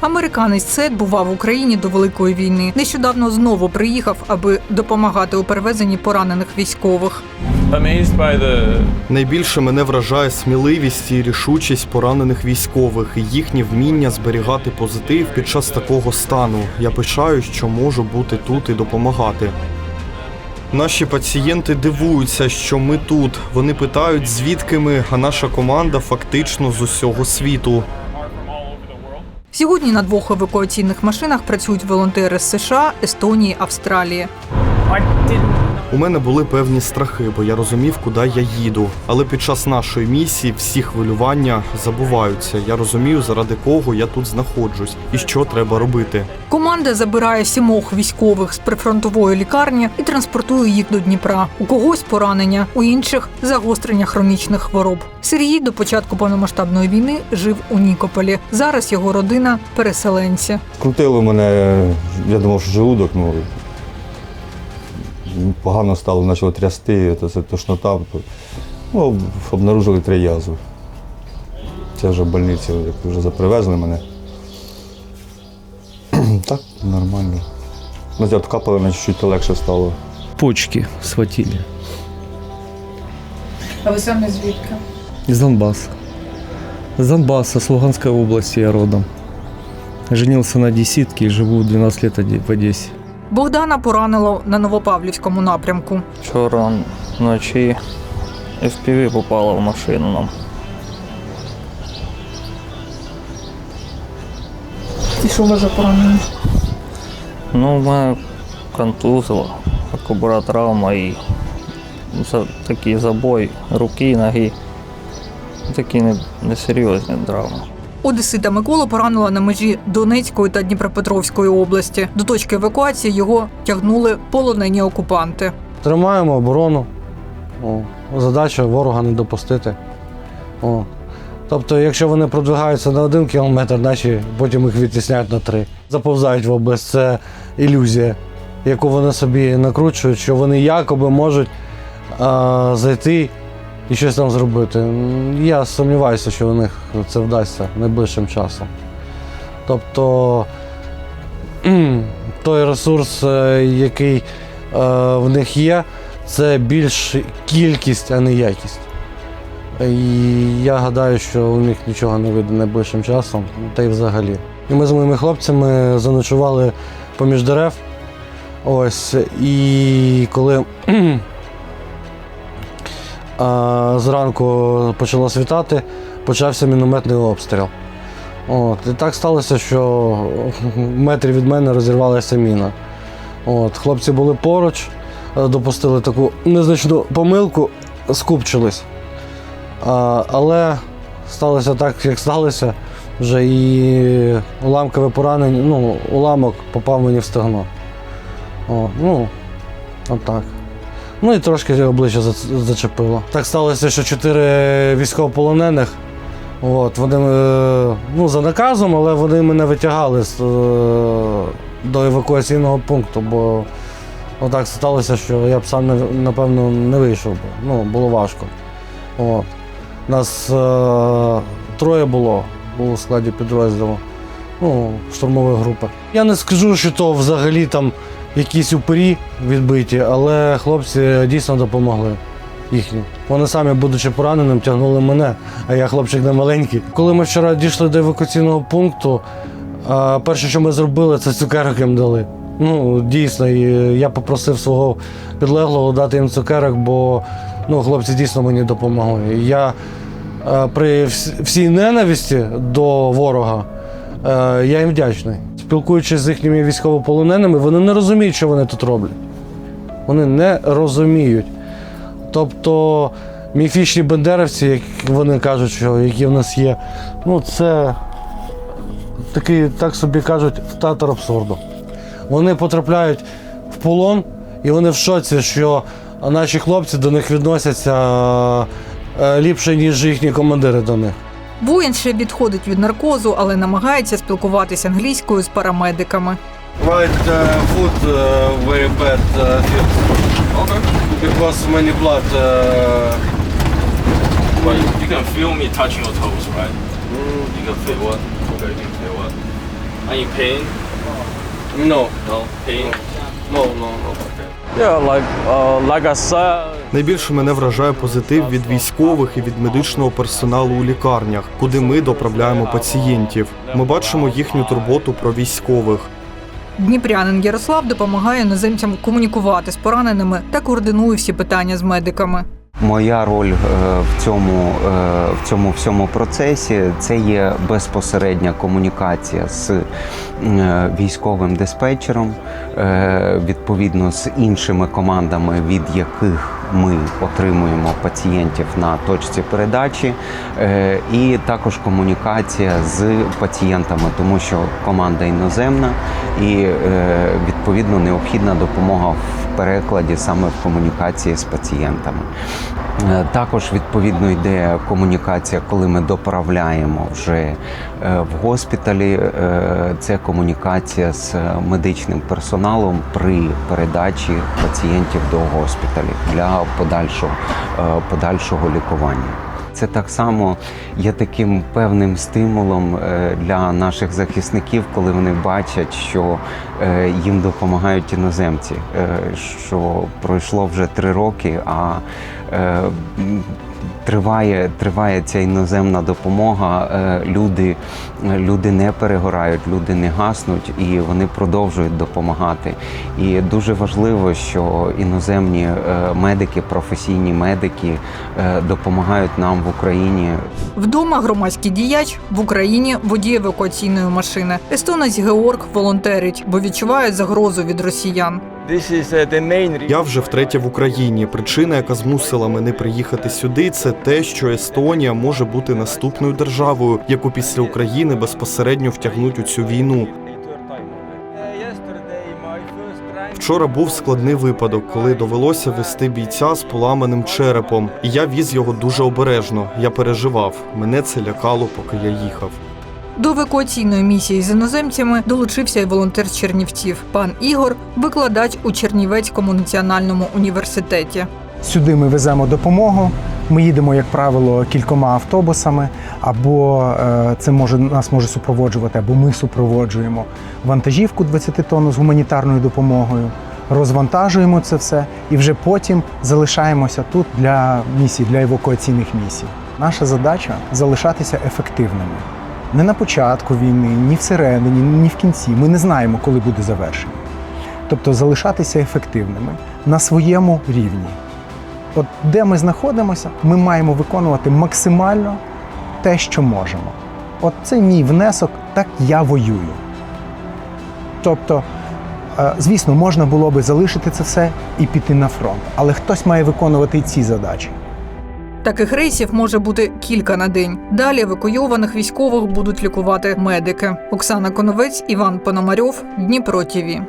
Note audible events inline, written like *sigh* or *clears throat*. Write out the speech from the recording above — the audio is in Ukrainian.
Американець Сет бував в Україні до Великої війни. Нещодавно знову приїхав, аби допомагати у перевезенні поранених військових. Найбільше мене вражає сміливість і рішучість поранених військових і їхнє вміння зберігати позитив під час такого стану. Я пишаю, що можу бути тут і допомагати. Наші пацієнти дивуються, що ми тут. Вони питають, звідки ми, а наша команда фактично з усього світу. Сьогодні на двох евакуаційних машинах працюють волонтери з США, Естонії, Австралії. У мене були певні страхи, бо я розумів, куди я їду. Але під час нашої місії всі хвилювання забуваються. Я розумію, заради кого я тут знаходжусь і що треба робити. Команда забирає сімох військових з прифронтової лікарні і транспортує їх до Дніпра. У когось поранення, у інших загострення хронічних хвороб. Сергій до початку повномасштабної війни жив у Нікополі. Зараз його родина переселенці. Крутили мене, я думав, що желудок, ну погано стало, почало трясти, це тошнота. Ну, обнаружили три язви. Це вже в больниці, як вже запривезли мене. *clears throat* Так, нормально. Ну, от капали, на чуть-чуть легше стало. почки схватили А ви самі звідки? из Донбасса. С Донбасса, с Луганской области я родом. Женился на одесситке и живу 12 лет в Одессе. Богдана поранило на Новопавлівському напрямку. Вчора вночі FPV попала в машину нам. І що ви за поранення? Ну, в мене контузило, кобура травма і за, такий забой руки, ноги. Такі не- несерйозні травми. Одесита Микола поранила на межі Донецької та Дніпропетровської області. До точки евакуації його тягнули полонені окупанти. Тримаємо оборону. О, задача ворога не допустити. О. Тобто, якщо вони продвигаються на один кілометр, наші потім їх відтісняють на три. Заповзають в область. Це ілюзія, яку вони собі накручують, що вони якоби можуть а, зайти і щось там зробити. Я сумніваюся, що у них це вдасться найближчим часом. Тобто той ресурс, е, який е, в них є, це більш кількість, а не якість. І я гадаю, що у них нічого не вийде найближчим часом, та й взагалі. І ми з моїми хлопцями заночували поміж дерев. Ось, і коли а, зранку почало світати, почався мінометний обстріл. От, і так сталося, що в метрі від мене розірвалася міна. От, хлопці були поруч, е, допустили таку незначну помилку, скупчились. А, але сталося так, як сталося. Вже і уламкове поранення, ну, уламок попав мені в стегно. О, ну, отак. Ну і трошки обличчя зачепило. Так сталося, що чотири військовополонених. От, вони е, ну, за наказом, але вони мене витягали з, е, до евакуаційного пункту, бо отак сталося, що я б сам напевно не вийшов. Ну, було важко. От. Нас е, троє було у складі підрозділу, ну, штурмової групи. Я не скажу, що то взагалі там якісь упорі відбиті, але хлопці дійсно допомогли їхні. Вони самі, будучи пораненим, тягнули мене, а я хлопчик не маленький. Коли ми вчора дійшли до евакуаційного пункту, перше, що ми зробили, це цукерок їм дали. Ну, дійсно, я попросив свого підлеглого дати їм цукерок, бо ну, хлопці дійсно мені допомогли. Я при всій ненависті до ворога, я їм вдячний. Спілкуючись з їхніми військовополоненими, вони не розуміють, що вони тут роблять. Вони не розуміють. Тобто міфічні бандерівці, як вони кажуть, що які в нас є, ну це такий, так собі кажуть, театр абсурду. Вони потрапляють в полон, і вони в шоці, що наші хлопці до них відносяться е, ліпше, ніж їхні командири до них. Воїн ще відходить від наркозу, але намагається спілкуватися англійською з парамедиками. Right uh, foot uh, very bad uh, feels. Okay. Because many blood. Uh, But you can feel me touching your toes, right? You can feel what? Okay, you can feel what? Are you paying? No. No. Paying? No, no, no. Okay. Yeah, like uh, like I said, Найбільше мене вражає позитив від військових і від медичного персоналу у лікарнях, куди ми доправляємо пацієнтів. Ми бачимо їхню турботу про військових. Дніпрянин Ярослав допомагає іноземцям комунікувати з пораненими та координує всі питання з медиками. Моя роль е, в цьому, е, в цьому всьому процесі це є безпосередня комунікація з е, військовим диспетчером, відповідно з іншими командами, від яких ми отримуємо пацієнтів на точці передачі, е, і також комунікація з пацієнтами, тому що команда іноземна і е, відповідно необхідна допомога в перекладі саме в комунікації з пацієнтами. Е, Також відповідно йде комунікація, коли ми доправляємо вже е, в госпіталі. Е, Це комунікація з медичним персоналом при передачі пацієнтів до госпіталів для подальшого, подальшого лікування. Це так само є таким певним стимулом е, для наших захисників, коли вони бачать, що е, їм допомагають іноземці, е, що пройшло вже три роки, а триває, триває ця іноземна допомога. е, Люди, люди не перегорають, люди не гаснуть і вони продовжують допомагати. І дуже важливо, що іноземні е, медики, професійні медики е, допомагають нам в Україні Вдома громадський діяч в Україні водій евакуаційної машини. Естонець Георг волонтерить, бо відчуває загрозу від росіян. Uh. Я вже втретє в Україні. Причина, яка змусила мене приїхати сюди, це те, що Естонія може бути наступною державою, яку після України безпосередньо втягнуть у цю війну. Вчора був складний випадок, коли довелося вести бійця з поламаним черепом, і я віз його дуже обережно. Я переживав. Мене це лякало, поки я їхав. До евакуаційної місії з іноземцями долучився і волонтер з Чернівців. Пан Ігор, викладач у Чернівецькому національному університеті. Сюди ми веземо допомогу. Ми їдемо, як правило, кількома автобусами, або е, це може нас може супроводжувати, або ми супроводжуємо вантажівку 20 тонн з гуманітарною допомогою, розвантажуємо це все і вже потім залишаємося тут для місій, для евакуаційних місій. Наша задача залишатися ефективними. Не на початку війни, ні всередині, ні в кінці. Ми не знаємо, коли буде завершення. Тобто залишатися ефективними на своєму рівні. От де ми знаходимося, ми маємо виконувати максимально те, що можемо. От це мій внесок, так я воюю. Тобто, е, звісно, можна було би залишити це все і піти на фронт, але хтось має виконувати і ці задачі. Таких рейсів може бути кілька на день. Далі евакуйованих військових будуть лікувати медики. Оксана Коновець, Іван Пономарьов, Дніпро ТІВІ.